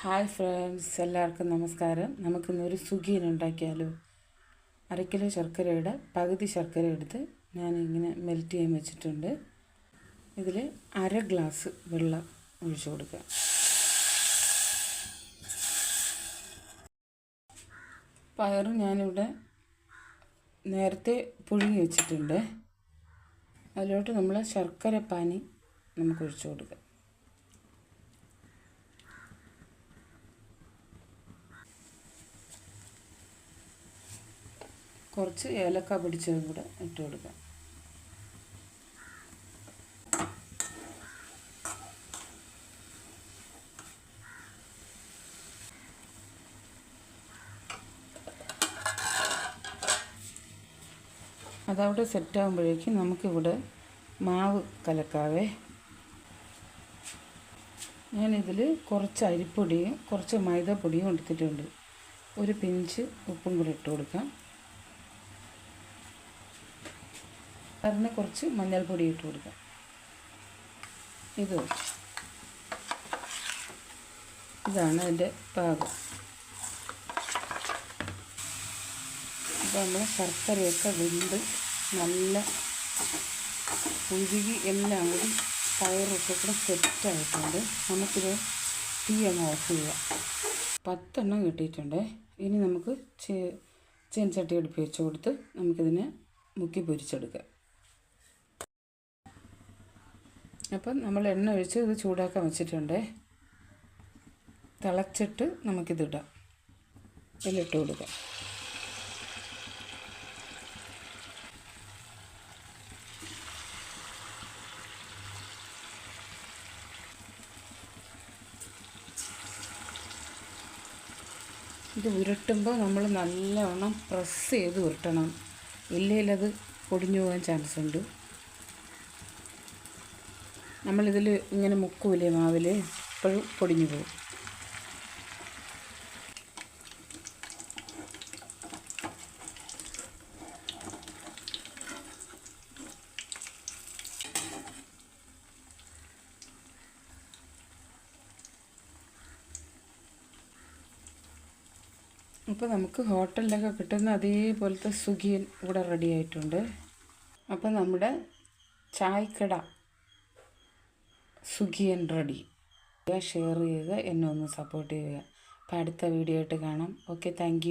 Hi friends എല്ലാവർക്കും നമസ്കാരം. നമുക്കിന്നൊരു സുഖീൻ ഉണ്ടാക്കിയാലോ? അര കിലോ ശർക്കരയുടെ പകുതി ശർക്കര എടുത്ത് ഞാൻ ഇങ്ങനെ മെൽറ്റ് ചെയ്യാൻ വെച്ചിട്ടുണ്ട്. ഇതിൽ അര ഗ്ലാസ് വെള്ളം ഒഴിച്ചു കൊടുക്കുക. പയറും ഞാനിവിടെ നേരത്തെ പുഴുങ്ങി വെച്ചിട്ടുണ്ട്. അതിലോട്ട് നമ്മൾ ശർക്കര പാനി നമുക്ക് ഒഴിച്ചു കൊടുക്കാം. കുറച്ച് ഏലക്ക പിടിച്ചതും കൂടെ ഇട്ട് കൊടുക്കാം. അതവിടെ സെറ്റാകുമ്പോഴേക്കും നമുക്കിവിടെ മാവ് കലക്കാവേ. ഞാനിതിൽ കുറച്ച് അരിപ്പൊടിയും കുറച്ച് മൈദപ്പൊടിയും എടുത്തിട്ടുണ്ട്. ഒരു പിഞ്ച് ഉപ്പും കൂടി ഇട്ട് കൊടുക്കാം. അതിന് കുറച്ച് മഞ്ഞൾപ്പൊടി ഇട്ട് കൊടുക്കാം. ഇത് ഇതാണ് അതിന്റെ പാകം. അപ്പോൾ നമ്മൾ ശർക്കരയൊക്കെ വെന്ത് നല്ല ഉരുകി എല്ലാം കൂടി പയറൊക്കെ കൂടെ സെറ്റായിട്ടുണ്ട് നമുക്കിത് തീ അങ്ങ് ഓഫ് ചെയ്യാം. പത്തെണ്ണം കിട്ടിയിട്ടുണ്ട്. ഇനി നമുക്ക് ചീനച്ചട്ടി അടുപ്പ് വെച്ച് കൊടുത്ത് നമുക്കിതിനെ മുക്കി പൊരിച്ചെടുക്കാം. അപ്പം നമ്മൾ എണ്ണ ഒഴിച്ച് ഇത് ചൂടാക്കാൻ വെച്ചിട്ടുണ്ട്. തിളച്ചിട്ട് നമുക്കിതിടാം. ഇതിലിട്ട് കൊടുക്കാം. ഇത് ഉരുട്ടുമ്പോൾ നമ്മൾ നല്ലവണ്ണം പ്രസ് ചെയ്ത് ഉരുട്ടണം. ഇല്ലെങ്കിൽ അത് പൊടിഞ്ഞു പോകാൻ ചാൻസ് ഉണ്ട് നമ്മളിതിൽ ഇങ്ങനെ മുക്കൂലേ മാവിൽ ഇപ്പോഴും പൊടിഞ്ഞു പോകും. അപ്പോൾ നമുക്ക് ഹോട്ടലിലൊക്കെ കിട്ടുന്ന അതേപോലത്തെ സുഖിയൻ ഇവിടെ റെഡി ആയിട്ടുണ്ട്. അപ്പോൾ നമ്മുടെ ചായക്കട. സുഖിയൻ റെഡി ഷെയർ ചെയ്യുക എന്നെ ഒന്ന് സപ്പോർട്ട് ചെയ്യുക. അപ്പോൾ അടുത്ത വീഡിയോ ആയിട്ട് കാണാം. Okay thank